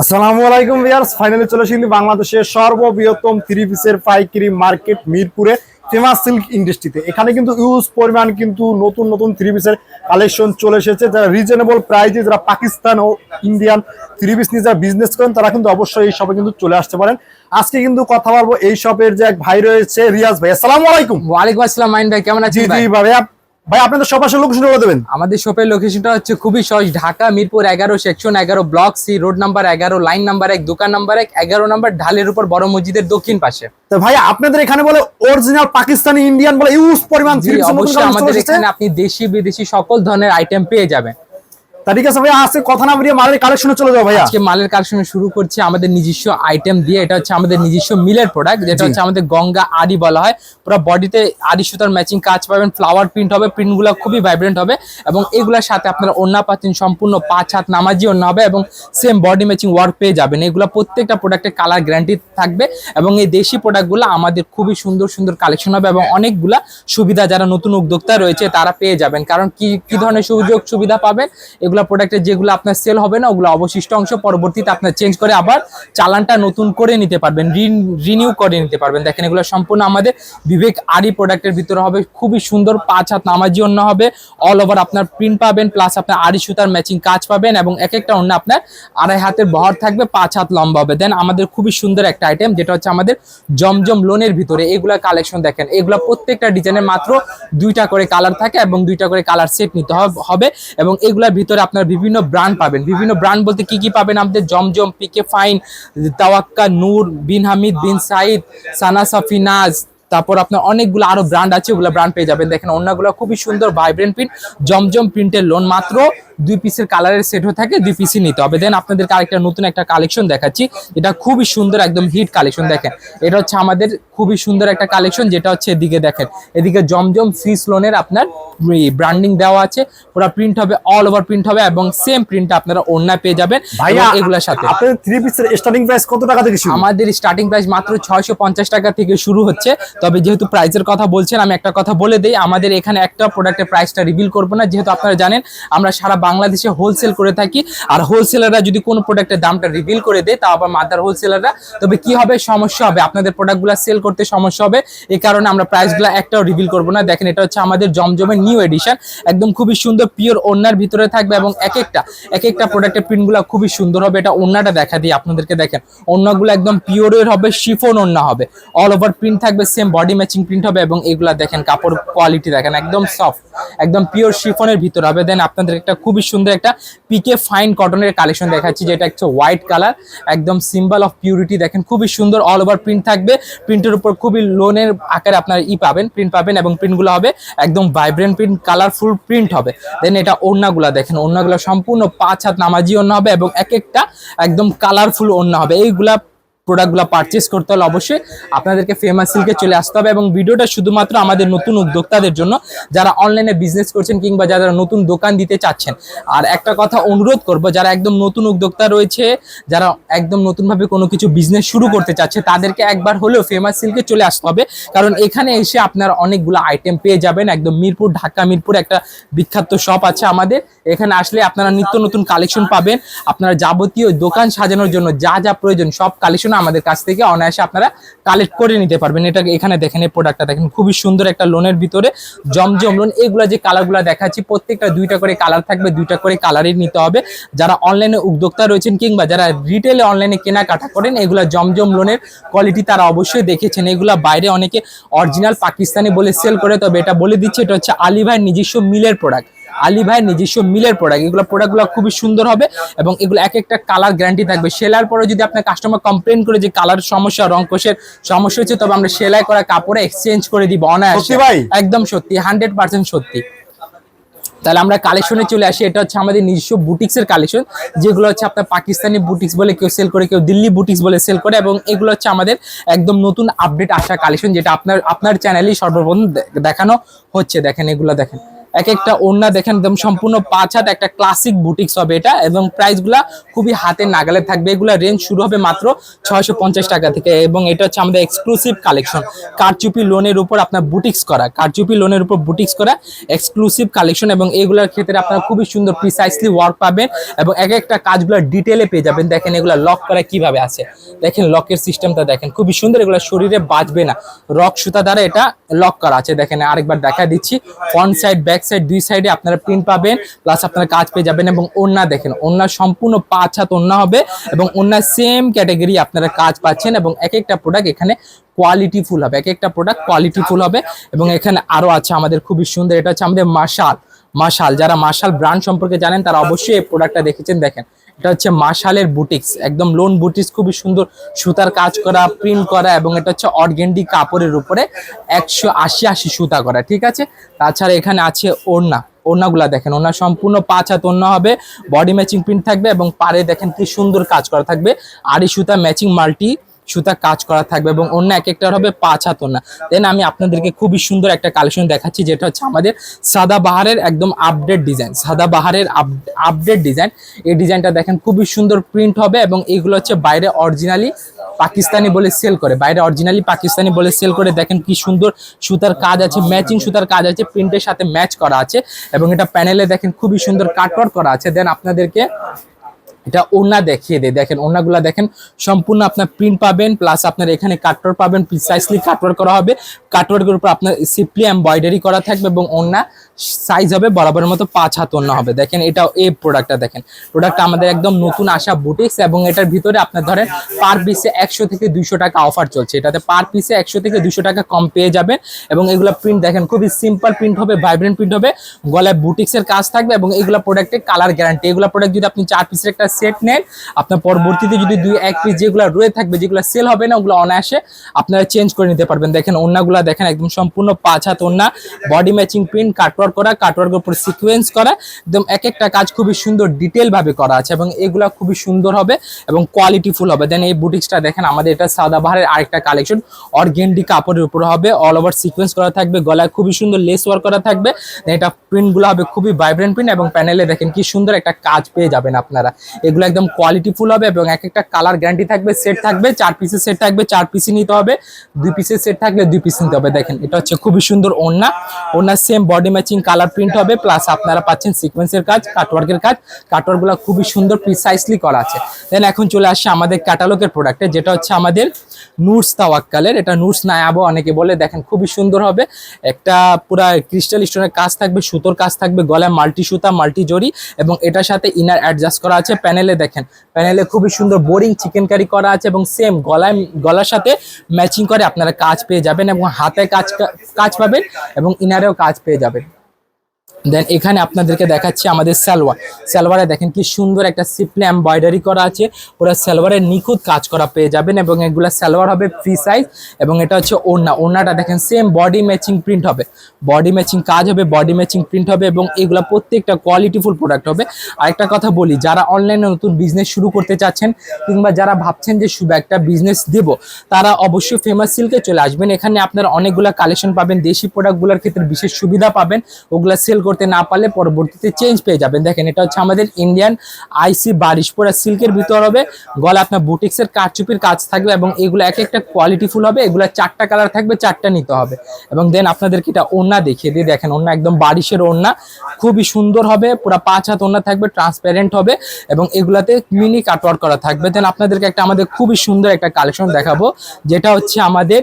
আসসালামু আলাইকুম viewers finally চলে এসেছি বাংলাদেশের সর্ববৃহত্তম থ্রি পিসের পাইকারি মার্কেট মিরপুরে ফেমাস সিল্ক ইন্ডাস্ট্রিতে এখানে কিন্তু ইউজ পরিমাণ কিন্তু নতুন নতুন থ্রি পিসের কালেকশন চলে এসেছে। যারা রিজনেবল প্রাইসে যারা পাকিস্তান ও ইন্ডিয়ান থ্রি পিস নিয়ে যারা বিজনেস করেন তারা কিন্তু অবশ্যই এই শপে কিন্তু চলে আসতে পারেন। আজকে কিন্তু কথা বলব এই শপের যে এক ভাই রয়েছে রিয়াজ ভাই। আসসালামু আলাইকুম। ওয়ালাইকুম আসসালাম মাইন ভাই কেমন আছেন জি ভাই? ভাই আপনাদের সব আসলে লোকেশন বলে দেবেন? আমাদের শপের লোকেশনটা হচ্ছে খুবই সহজ ঢাকা মিরপুর এগারো সেকশন এগারো ব্লক সি রোড নাম্বার এগারো লাইন নাম্বার এক দোকান নাম্বার এক এগারো নাম্বার ঢালের উপর বড় মসজিদের দক্ষিণ পাশে। তো ভাই আপনাদের এখানে বলে অরিজিনাল পাকিস্তানি ইন্ডিয়ান বলে ইউজ পরিমাণ অবশ্যই আমাদের এখানে আপনি দেশি বিদেশি সকল ধরনের আইটেম পেয়ে যাবেন। তা ঠিক আছে ভাই আজকে কথা না বেরিয়ে মালের কালেকশনে চলে ভাইয়া। আজকে মালের কালেকশন শুরু করছি আমাদের নিজস্ব আইটেম দিয়ে এটা হচ্ছে আমাদের নিজস্ব মিলের প্রোডাক্ট যেটা হচ্ছে আমাদের গঙ্গা আড়ি বলা হয়। পুরো বডিতে আড়ি সুতার ম্যাচিং কাজ পাবেন ফ্লাওয়ার প্রিন্ট হবে প্রিন্টগুলো খুবই ভাইব্রেন্ট হবে এবং এগুলোর সাথে আপনারা ওন্না পাচ্ছেন সম্পূর্ণ পাঁচ হাত নামাজি ওন্না হবে এবং সেম বডি ম্যাচিং ওয়ার্ক পেয়ে যাবেন। এগুলো প্রত্যেকটা প্রোডাক্টের কালার গ্যারান্টি থাকবে এবং এই দেশি প্রোডাক্টগুলো আমাদের খুবই সুন্দর সুন্দর কালেকশন হবে এবং অনেকগুলা সুবিধা যারা নতুন উদ্যোক্তা রয়েছে তারা পেয়ে যাবেন। কারণ কি কি ধরনের সুযোগ সুবিধা পাবেন? এগুলো প্রোডাক্টের যেগুলো আপনার সেল হবে না, ওগুলো অবশিষ্ট অংশ পরবর্তীতে আপনার চেঞ্জ করে আবার চালানটা নতুন করে নিতে পারবেন রিনিউ করে নিতে পারবেন। দেখেন এগুলো সম্পূর্ণ আমাদের বিবেক আরি প্রোডাক্টের ভিতরে হবে, খুবই সুন্দর পাঁচ হাত নামাজি অন্য হবে অল ওভার আপনার প্রিন্ট পাবেন প্লাস আপনার আড়ি সুতার ম্যাচিং কাজ পাবেন এবং এক একটা অন্য আপনার আড়াই হাতের বহর থাকবে, পাঁচ হাত লম্বা হবে। দেন আমাদের খুবই সুন্দর একটা আইটেম যেটা হচ্ছে আমাদের জমজম লোনের ভিতরে এগুলা কালেকশন দেখেন, এগুলা প্রত্যেকটা ডিজাইনের মাত্র দুইটা করে কালার থাকে এবং দুইটা করে কালার সেট নিতে হবে এবং এগুলার ভিতরে আপনার বিভিন্ন ব্র্যান্ড পাবেন। বিভিন্ন ব্র্যান্ড বলতে কি কি পাবেন? আমাদের জমজম পিকে ফাইন তাওয়াক্কা, নূর, বিন হামিদ, বিন সাইদ সানা সাফিনাজ, তারপর আপনার অনেকগুলো আরও ব্র্যান্ড আছে, ওগুলো ব্র্যান্ড পেয়ে যাবেন। দেখেন, অন্যগুলো খুবই সুন্দর ভাইব্রেন্ট প্রিন্ট জমজম প্রিন্টের লোন মাত্র দুই পিসের কালারের সেট হয়ে থাকে দুই পিসই নিতে হবে। দেন আপনাদেরকে আরেকটা নতুন একটা কালেকশন দেখাচ্ছি। এটা খুবই সুন্দর একদম হিট কালেকশন দেখেন। এটা হচ্ছে আমাদের খুবই সুন্দর একটা কালেকশন যেটা হচ্ছে এদিকে দেখেন। এদিকে জমজম সিস লোনের আপনার ব্র্যান্ডিং দেওয়া আছে। পুরো প্রিন্ট হবে অল ওভার প্রিন্ট হবে এবং সেম প্রিন্ট আপনারা অন্য পেয়ে যাবেন এগুলোর সাথে। আপনাদের থ্রি পিসের স্টার্টিং প্রাইস কত টাকা থেকে শুরু? আমাদের স্টার্টিং প্রাইস মাত্র ছয়শো পঞ্চাশ টাকা থেকে শুরু হচ্ছে। তবে যেহেতু প্রাইসের কথা বলছেন আমি একটা কথা বলে দিই। আমাদের এখানে একটা প্রোডাক্টের প্রাইসটা রিভিল করব না। যেহেতু আপনারা জানেন আমরা সারা বাংলাদেশে হোলসেল করে থাকি। আর হোলসেলাররা যদি কোনো প্রোডাক্টের দামটা রিভিল করে দেয়, তা আবার মাদার হোলসেলাররা তবে কি হবে? সমস্যা হবে। আপনাদের প্রোডাক্টগুলো সেল করতে সমস্যা হবে। এই কারণে আমরা প্রাইসগুলো একটাও রিভিল করব না। দেখেন, এটা হচ্ছে আমাদের জমজমের নিউ এডিশন একদম খুবই সুন্দর পিওর ওনার ভিতরে থাকবে এবং এক একটা এক একটা প্রোডাক্টের প্রিন্টগুলো খুবই সুন্দর হবে। এটা ওনাটা দেখা দিই আপনাদেরকে, দেখেন। ওনাগুলো একদম পিওরের হবে শিফন ওন্না হবে। অল ওভার প্রিন্ট থাকবে সেম বডি ম্যাচিং প্রিন্ট হবে এবং এগুলা দেখেন, কাপড় কোয়ালিটি দেখেন, একদম সফট একদম পিওর শিফনের ভিতরে হবে। দেন আপনাদের একটা খুবই সুন্দর একটা পিকে ফাইন কটনের কালেকশন দেখাচ্ছি, যেটা হচ্ছে হোয়াইট কালার একদম সিম্বল অফ পিউরিটি দেখেন খুবই সুন্দর অল ওভার প্রিন্ট থাকবে। প্রিন্টের উপর খুবই লোনের আকারে আপনার ই পাবেন প্রিন্ট পাবেন এবং প্রিন্টগুলো হবে একদম ভাইব্রেন্ট প্রিন্ট কালারফুল প্রিন্ট হবে। দেন এটা ওড়নাগুলা দেখেন, ওড়নাগুলো সম্পূর্ণ পাঁচ হাত নামাজি ওড়না হবে এবং এক একটা একদম কালারফুল ওড়না হবে। এইগুলা প্রোডাক্টগুলো পারচেস করতে হলে অবশ্যই আপনাদেরকে ফেমাস সিল্কে চলে আসতে হবে এবং ভিডিওটা শুধুমাত্র আমাদের নতুন উদ্যোক্তাদের জন্য, যারা অনলাইনে বিজনেস করছেন কিংবা যারা নতুন দোকান দিতে চাচ্ছেন। আর একটা কথা অনুরোধ করব, যারা একদম নতুন উদ্যোক্তা রয়েছে, যারা একদম নতুনভাবে কোনো কিছু বিজনেস শুরু করতে চাচ্ছে, তাদেরকে একবার হলেও ফেমাস সিল্কে চলে আসতে হবে। কারণ এখানে এসে আপনারা অনেকগুলো আইটেম পেয়ে যাবেন, একদম মিরপুর, ঢাকা, মিরপুর একটা বিখ্যাত শপ আছে আমাদের। এখানে আসলে আপনারা নিত্য নতুন কালেকশন পাবেন। আপনারা যাবতীয় দোকান সাজানোর জন্য যা যা প্রয়োজন সব কালেকশন আমাদের কাছ থেকে অনায়াসে আপনারা কালেক্ট করে নিতে পারবেন। এটা এখানে দেখেন, এই প্রোডাক্টটা দেখেন, খুবই সুন্দর একটা লোনের ভিতরে জমজম লোন এগুলা যে কালারগুলো দেখাচ্ছি, প্রত্যেকটা দুইটা করে কালার থাকবে, দুইটা করে কালারই নিতে হবে। যারা অনলাইনে উদ্যোক্তা রয়েছেন কিংবা যারা রিটেলে অনলাইনে কেনাকাটা করেন, এগুলা জমজম লোনের কোয়ালিটি তারা অবশ্যই দেখেছেন। এগুলা বাইরে অনেকে অরিজিনাল পাকিস্তানি বলে সেল করে, তবে এটা বলে দিচ্ছে, এটা হচ্ছে আলী ভাইয়ের নিজস্ব মিলের প্রোডাক্ট আলী ভাইয়ের নিজস্ব মিলের প্রোডাক্ট এগুলো প্রোডাক্টগুলো খুবই সুন্দর হবে এবং এগুলো এক একটা কালার গ্যারান্টি থাকবে। সেলার পরে যদি আপনার কাস্টমার কমপ্লেন করে যে কালার সমস্যা রং কোষের সমস্যা হচ্ছে তবে আমরা সেলাই করা কাপড়ে এক্সচেঞ্জ করে দিব অনায়াসে। ভাই? একদম সত্যি হান্ড্রেড পার্সেন্ট সত্যি। তাহলে আমরা কালেকশনে চলে আসি। এটা হচ্ছে আমাদের নিজস্ব বুটিক্স এর কালেকশন যেগুলো হচ্ছে আপনার পাকিস্তানি বুটিক্স বলে কেউ সেল করে কেউ দিল্লি বুটিক্স বলে সেল করে এবং এগুলো হচ্ছে আমাদের একদম নতুন আপডেট আসা কালেকশন যেটা আপনার আপনার চ্যানেলেই সর্বপ্রথম দেখানো হচ্ছে। দেখেন এগুলো দেখেন। এক একটা ওড়না দেখেন, একদম সম্পূর্ণ পাঁচ হাত, একটা ক্লাসিক বুটিক্স হবে এটা, এবং প্রাইসগুলা খুবই হাতে নাগালে থাকবে। এগুলা রেঞ্জ শুরু হবে মাত্র ছয়শো পঞ্চাশ টাকা থেকে, এবং এটা হচ্ছে আমাদের এক্সক্লুসিভ কালেকশন কারচুপি লোনের উপর আপনার বুটিক্স করা, কারচুপি লোনের উপর বুটিক্স করা এক্সক্লুসিভ কালেকশন এবং এগুলোর ক্ষেত্রে আপনারা খুবই সুন্দর প্রিসাইসলি ওয়ার্ক পাবেন, এবং এক একটা কাজগুলো ডিটেলে পেয়ে যাবেন। দেখেন এগুলো লক করা কীভাবে আছে। দেখেন লকের সিস্টেমটা দেখেন, খুবই সুন্দর, এগুলো শরীরে বাঁচবে না। রক সুতা দ্বারা এটা লক করা আছে। দেখেন আরেকবার দেখা দিচ্ছি ফ্রন্ট সাইড ব্যাক সাইড দুই সাইডে আপনারা প্রিন্ট পাবেন প্লাস আপনারা কাজ পেয়ে যাবেন এবং ওন্না দেখেন ওন্না সম্পূর্ণ পাঁচ হাত ওন্না হবে এবং ওন্না সেম ক্যাটাগরি আপনারা কাজ পাচ্ছেন এবং এক একটা প্রোডাক্ট এখানে কোয়ালিটি ফুল হবে এক একটা প্রোডাক্ট কোয়ালিটি ফুল হবে এবং এখানে আরও আছে আমাদের খুবই সুন্দর, এটা হচ্ছে আমাদের মাশাল মাশাল, যারা মাশাল ব্র্যান্ড সম্পর্কে জানেন তারা অবশ্যই এই প্রোডাক্টটা দেখেছেন, দেখেন। এটা হচ্ছে মাশালের বুটিক্স একদম লোন বুটিক্স খুবই সুন্দর সুতার কাজ করা প্রিন্ট করা এবং এটা হচ্ছে অর্গেন্ডি কাপড়ের উপরে একশো আশি আশি সুতা করা, ঠিক আছে? তাছাড়া এখানে আছে ওড়না, ওড়নাগুলা দেখেন, ওড়না সম্পূর্ণ পাঁচ হাত ওড়না হবে বডি ম্যাচিং প্রিন্ট থাকবে এবং পারে দেখেন কি সুন্দর কাজ করা থাকবে আড়ি সুতা ম্যাচিং মাল্টি সুতা কাজ করা থাকবে এবং অন্য এক একটার হবে পাঁচ হাত না দেন আমি আপনাদেরকে খুবই সুন্দর একটা কালেকশন দেখাচ্ছি, যেটা হচ্ছে আমাদের সাদা বাহারের একদম আপডেট ডিজাইন সাদা বাহারের আপডেট ডিজাইন এই ডিজাইনটা দেখেন খুবই সুন্দর প্রিন্ট হবে এবং এগুলো হচ্ছে বাইরে অরিজিনালি পাকিস্তানি বলে সেল করে। বাইরে অরিজিনালি পাকিস্তানি বলে সেল করে, দেখেন কি সুন্দর সুতার কাজ আছে ম্যাচিং সুতার কাজ আছে প্রিন্টের সাথে ম্যাচ করা আছে এবং এটা প্যানেলে দেখেন খুবই সুন্দর কাটওয়ার্ক করা আছে। দেন আপনাদেরকে এটা ওড়না দেখিয়ে দেয়। দেখেন, ওড়নাগুলা দেখেন, সম্পূর্ণ আপনার প্রিন্ট পাবেন প্লাস আপনার এখানে কাটওয়ার পাবেন প্রিসাইসলি কাটওয়ার করা হবে। কাটওয়ার্কের উপর আপনার সিপলি এমব্রয়ডারি করা থাকবে এবং ওড়না সাইজ হবে বরাবরের মতো পাঁচ হাত ওড়না হবে। দেখেন এটা এই প্রোডাক্টটা দেখেন। প্রোডাক্টটা আমাদের একদম নতুন আসা বুটিক্স এবং এটার ভিতরে আপনার ধরেন পার পিসে একশো থেকে দুইশো টাকা অফার চলছে। এটাতে পার পিসে একশো থেকে দুইশো টাকা কম পেয়ে যাবেন এবং এগুলো প্রিন্ট দেখেন খুবই সিম্পল প্রিন্ট হবে ভাইব্রেন্ট প্রিন্ট হবে, গলায় বুটিক্সের কাজ থাকবে এবং এগুলো প্রোডাক্টের কালার গ্যারান্টি এগুলো প্রোডাক্ট যদি আপনি চার পিসের একটা সেট নেন, আপনার পরবর্তীতে যদি দুই, এক পিস যেগুলো রয়ে থাকবে, যেগুলো সেল হবে না, ওগুলো অনায়াসে আপনারা চেঞ্জ করে নিতে পারবেন। দেখেন ওন্নাগুলো দেখেন একদম সম্পূর্ণ পাঁচ হাত ওন্না বডি ম্যাচিং প্রিন্ট কাটওয়ার্ক করা কাটওয়ার্কের উপর সিকোয়েন্স করা, একদম এক একটা কাজ খুবই সুন্দর ডিটেল ভাবে করা আছে এবং এগুলা খুবই সুন্দর হবে এবং কোয়ালিটিফুল হবে। দেন এই বুটিক্সটা দেখেন, আমাদের এটা সাদাবাহারের আরেকটা কালেকশন অর্গেন্ডি কাপড়ের উপর হবে অল ওভার সিকোয়েন্স করা থাকবে, গলায় খুবই সুন্দর লেস ওয়ার্ক করা থাকবে। এটা প্রিন্টগুলো হবে খুবই ভাইব্রেন্ট প্রিন্ট এবং প্যানেলে দেখেন কি সুন্দর একটা কাজ পেয়ে যাবেন আপনারা। এগুলো একদম কোয়ালিটিফুল হবে এবং এক একটা কালার গ্যারান্টি থাকবে সেট থাকবে, চার পিসের সেট থাকবে, চার পিসই নিতে হবে, দুই পিসের সেট থাকলে দুই পিস নিতে হবে। দেখেন, এটা হচ্ছে খুবই সুন্দর ওড়না ওড়নার same body matching colour print হবে প্লাস আপনারা পাচ্ছেন সিকোয়েন্সের কাজ কাটওয়ার্কের কাজ। কাটওয়ার্কগুলো খুবই সুন্দর প্রিসাইসলি করা আছে। দেন এখন চলে আসছে আমাদের ক্যাটালগের প্রোডাক্টে যেটা হচ্ছে আমাদের নুটস তাওয়াক্কালের এটা নুটস নায়াবো অনেকে বলে দেখেন খুবই সুন্দর হবে। একটা পুরা ক্রিস্টাল স্টোনের কাজ থাকবে, সুতোর কাজ থাকবে, গলায় মাল্টি সুতা মাল্টি জরি, এবং এটার সাথে ইনার অ্যাডজাস্ট করা আছে। প্যানেলে দেখেন প্যানেলে খুবই সুন্দর বোরিং চিকেন কারি করা আছে, এবং সেম গলায়, গলার সাথে ম্যাচিং করে আপনারা কাজ পেয়ে যাবেন, এবং হাতে কাজ কাজ পাবেন, এবং ইনারেও কাজ পেয়ে যাবেন। দেন এখানে আপনাদেরকে দেখাচ্ছি আমাদের সালোয়ার। সালোয়ারে দেখেন কি সুন্দর একটা সিপ্লে এমব্রয়ডারি করা আছে। পুরো সালোয়ারের নিখুঁত কাজ করা পেয়ে যাবেন এবং এগুলা সালোয়ার হবে ফ্রি সাইজ এবং এটা হচ্ছে ওড়না। ওড়নাটা দেখেন সেম বডি ম্যাচিং প্রিন্ট হবে। বডি ম্যাচিং কাজ হবে বডি ম্যাচিং প্রিন্ট হবে এবং এগুলা প্রত্যেকটা কোয়ালিটিফুল প্রোডাক্ট হবে। আরেকটা কথা বলি, যারা অনলাইনে নতুন বিজনেস শুরু করতে চাচ্ছেন কিংবা যারা ভাবছেন যে শুধু একটা বিজনেস দেব, তারা অবশ্যই ফেমাস সিল্কে চলে আসবেন। এখানে আপনার অনেকগুলা কালেকশন পাবেন, দেশি প্রোডাক্টগুলোর ক্ষেত্রে বিশেষ সুবিধা পাবেন। ওগুলা সেল না পারলে পরবর্তীতে চেঞ্জ পেয়ে যাবেন। দেখেন, এটা হচ্ছে আমাদের ইন্ডিয়ান আইসি বারিশ পুরা সিল্কের ভিতর হবে। গলা আপনার বুটিক্সের কারচুপির কাজ থাকবে এবং এগুলো এক একটা কোয়ালিটিফুল হবে। এগুলো চারটা কালার থাকবে, চারটা নিতে হবে। এবং দেন আপনাদেরকে এটা ওড়না দেখিয়ে দিয়ে দেখেন, ওড়না একদম বারিশের ওড়না। খুবই সুন্দর হবে। পুরো পাঁচ হাত ওড়না থাকবে ট্রান্সপারেন্ট হবে এবং এগুলাতে মিনি কাটওয়ার্ক করা থাকবে। দেন আপনাদেরকে একটা আমাদের খুবই সুন্দর একটা কালেকশন দেখাবো। যেটা হচ্ছে আমাদের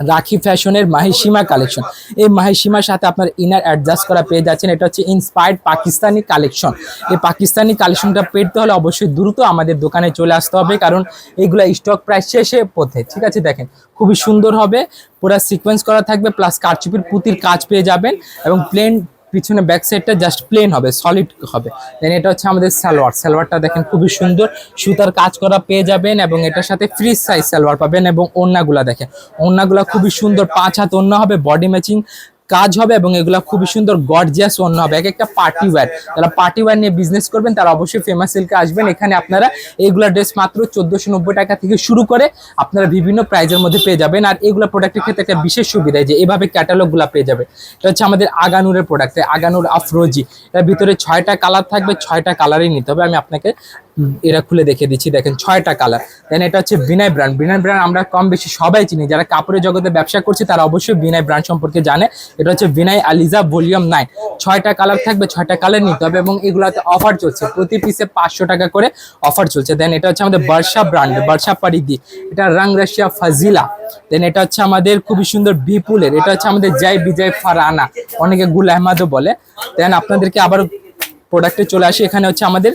রাখি ফ্যাশনের মাহিসীমা কালেকশন। এই মাহিসীমার সাথে আপনার ইনার অ্যাডজাস্ট করা পেয়ে যাচ্ছেন। এটা হচ্ছে ইন্সপায়ার্ড পাকিস্তানি কালেকশন। এই পাকিস্তানি কালেকশনটা পেতে হলে অবশ্যই দ্রুত আমাদের দোকানে চলে আসতে হবে, কারণ এগুলো স্টক প্রাইস শেষে পথে। ঠিক আছে, দেখেন, খুবই সুন্দর হবে, পুরো সিকোয়েন্স করা থাকবে প্লাস কারচুপির পুতির কাজ পেয়ে যাবেন, এবং প্লেন পিছনে ব্যাক সাইডটা জাস্ট প্লেন হবে সলিড হবে। দেন এটা হচ্ছে আমাদের সালোয়ার। সালোয়ারটা দেখেন খুবই সুন্দর। সুতার কাজ করা পেয়ে যাবেন এবং এটার সাথে ফ্রি সাইজ সালোয়ার পাবেন এবং ওড়নাগুলা দেখেন। ওড়নাগুলা খুবই সুন্দর, পাঁচ হাত ওড়না হবে বডি ম্যাচিং কাজ হবে এবং এগুলা খুবই সুন্দর গর্জিয়াস অন্য হবে। এক একটা পার্টি ওয়্যার যারা পার্টি ওয়্যার নিয়ে বিজনেস করবেন, তারা অবশ্যই ফেমাস সিল্কে আসবেন। এখানে আপনারা এইগুলা ড্রেস মাত্র চোদ্দশো টাকা থেকে শুরু করে আপনারা বিভিন্ন প্রাইজের মধ্যে পেয়ে যাবেন। আর এগুলো প্রোডাক্টের ক্ষেত্রে একটা বিশেষ সুবিধা যে, এভাবে ক্যাটালগুলো পেয়ে যাবে। এটা হচ্ছে আমাদের আগানুরের প্রোডাক্ট আগানুর আফরোজি। এর ভিতরে ছয়টা কালার থাকবে, ছয়টা কালারই নিতে হবে। আমি আপনাকে এরা খুলে দেখে দিচ্ছি। দেখেন ছয়টা কালার দেন এটা হচ্ছে বিনয় ব্র্যান্ড বিনয় ব্র্যান্ড আমরা কম বেশি সবাই চিনি। যারা কাপড়ের জগতে ব্যবসা করছে, তারা অবশ্যই বিনয় ব্র্যান্ড সম্পর্কে জানে। এটা হচ্ছে বিনয় আলিজা ভলিউম নাইন ছয়টা কালার থাকবে, ছয়টা কালার নিতে হবে এবং এগুলাতে অফার চলছে। প্রতি পিসে পাঁচশো টাকা করে অফার চলছে। দেন এটা হচ্ছে আমাদের বর্ষা ব্র্যান্ড বর্ষা পারিদি এটা রং রাশিয়া ফাজিলা দেন এটা হচ্ছে আমাদের খুবই সুন্দর বিপুলের এটা হচ্ছে আমাদের জয় বিজয় ফারানা অনেকে গুল আহমদও বলে। দেন আপনাদেরকে আবার প্রোডাক্টে চলে আসি। এখানে হচ্ছে আমাদের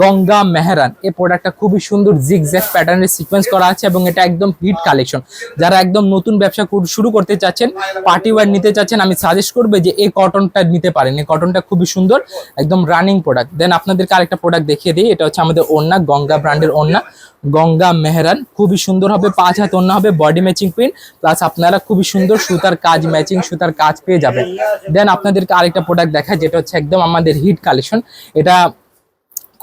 গঙ্গা মেহরান। এই প্রোডাক্টটা খুবই সুন্দর জিগজ্যাগ প্যাটার্নের সিকোয়েন্স করা আছে এবং এটা একদম হিট কালেকশন যারা একদম নতুন ব্যবসা শুরু করতে চাচ্ছেন পার্টি ওয়ার নিতে চাচ্ছেন, আমি সাজেস্ট করব যে এই কটনটা নিতে পারেন। এই কটনটা খুবই সুন্দর, একদম রানিং প্রোডাক্ট দেন আপনাদেরকে আরেকটা প্রোডাক্ট দেখিয়ে দিই। এটা হচ্ছে আমাদের ওন্না গঙ্গা ব্র্যান্ডের ওন্না গঙ্গা মেহরান, খুবই সুন্দর হবে, পাঁচ হাত অন্য হবে বডি ম্যাচিং প্রিন্ট প্লাস আপনারা খুবই সুন্দর সুতার কাজ ম্যাচিং সুতার কাজ পেয়ে যাবেন। দেন আপনাদেরকে আরেকটা প্রোডাক্ট দেখায় যেটা হচ্ছে একদম আমাদের হিট কালেকশন এটা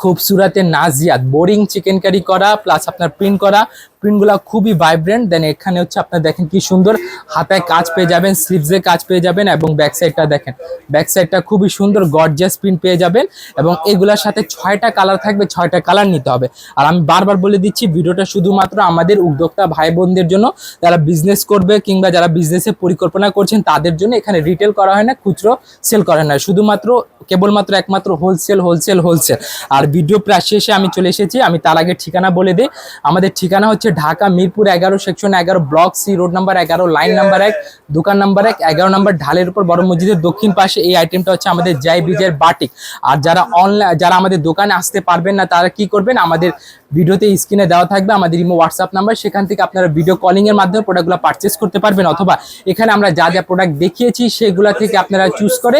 খুবসুরাতে নাজিয়াত বোরিং চিকেন কারি করা প্লাস আপনার প্রিন্ট করা প্রিন্টগুলো খুবই ভাইব্রেন্ট দেন এখানে হচ্ছে আপনার দেখেন কি সুন্দর, হাতায় কাজ পেয়ে যাবেন স্লিভসে কাজ পেয়ে যাবেন এবং ব্যাক সাইডটা দেখেন। ব্যাক সাইডটা খুবই সুন্দর গর্জিয়াস প্রিন্ট পেয়ে যাবেন এবং এগুলোর সাথে ছয়টা কালার থাকবে, ছয়টা কালার নিতে হবে। আর আমি বারবার বলে দিচ্ছি, ভিডিওটা শুধুমাত্র আমাদের উদ্যোক্তা ভাই বোনদের জন্য, যারা বিজনেস করবে কিংবা যারা বিজনেসের পরিকল্পনা করছেন, তাদের জন্য এখানে রিটেল করা হয় না, খুচরো সেল করা হয় না। শুধুমাত্র কেবলমাত্র একমাত্র হোলসেল হোলসেল হোলসেল আর ভিডিও প্রায় শেষে আমি চলে এসেছি, আমি তার আগে ঠিকানা বলে দিই। আমাদের ঠিকানা হচ্ছে ঢাকা, মিরপুর এগারো, সেকশন এগারো, ব্লক সি, রোড নাম্বার এগারো, লাইন নাম্বার এক, দোকান নাম্বার এক, এগারো নাম্বার ঢালের উপর বড় মসজিদের দক্ষিণ পাশে এই আইটেমটা হচ্ছে আমাদের জয় বিজয়ের বাটিক। আর যারা অনলাইন যারা আমাদের দোকানে আসতে পারবেন না, তারা কি করবেন? আমাদের ভিডিওতে স্ক্রিনে দেওয়া থাকবে আমাদের ইমো, হোয়াটসঅ্যাপ নাম্বার। সেখান থেকে আপনারা ভিডিও কলিংয়ের মাধ্যমে প্রোডাক্টগুলো পারচেস করতে পারবেন। অথবা এখানে আমরা যা যা প্রোডাক্ট দেখিয়েছি, সেগুলো থেকে আপনারা চুজ করে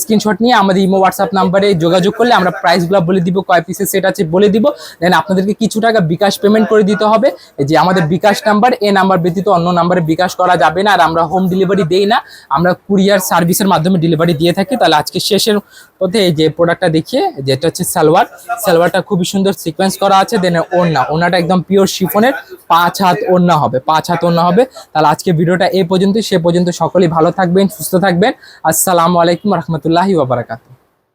স্ক্রিনশট নিয়ে আমাদের ইমো, হোয়াটসঅ্যাপ নাম্বারে যোগাযোগ করলে আমরা প্রাইসগুলো বলে দিব, কয় পিসের সেট আছে বলে দিব। দেন আপনাদেরকে কিছু টাকা বিকাশ পেমেন্ট করে দিতে হবে। যে আমাদের বিকাশ নাম্বার, এ নাম্বার ব্যতীত অন্য নাম্বারে বিকাশ করা যাবে না, আর আমরা হোম ডেলিভারি দেই না। আমরা কুরিয়ার সার্ভিসের মাধ্যমে ডেলিভারি দিয়ে থাকি। তাহলে আজকে শেষের পথে এই যে প্রোডাক্টটা দেখিয়ে, যেটা হচ্ছে সালোয়ার। সালোয়ারটা খুবই সুন্দর সিকোয়েন্স করা আছে দেন ওড়না। ওড়নাটা একদম পিওর শিফনের পাঁচ হাত ওড়না হবে, পাঁচ হাত ওড়না হবে। তাহলে আজকে ভিডিওটা এ পর্যন্ত সে পর্যন্ত সকলেই ভালো থাকবেন, সুস্থ থাকবেন। আসসালামু আলাইকুম রহমতুল্লাহি বাবারাকাতু